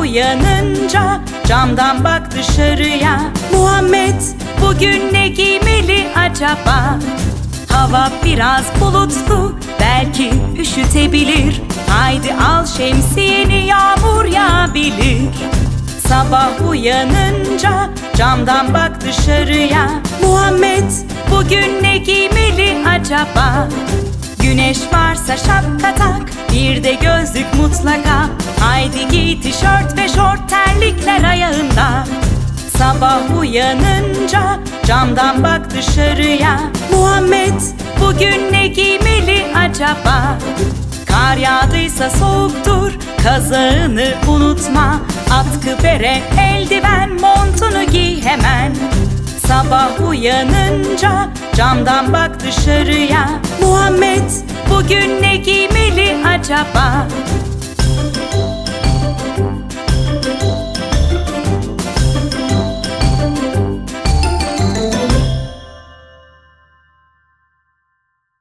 uyanınca camdan bak dışarıya. Muhammed bugün ne giymeli acaba? Hava biraz bulutlu belki üşütebilir. Haydi al şemsiyeni yağmur yağabilir. Sabah uyanınca camdan bak dışarıya. Muhammed bugün ne giymeli acaba? Güneş varsa şapka tak bir de gözlük mutlaka Haydi giy tişört ve şort terlikler ayağında Sabah uyanınca camdan bak dışarıya. Muhammed bugün ne giymeli acaba? Kar yağdıysa soğuktur kazağını unutma. Atkı bere eldiven montunu giy hemen. Sabah uyanınca camdan bak dışarıya. Muhammed bugün ne giymeli acaba?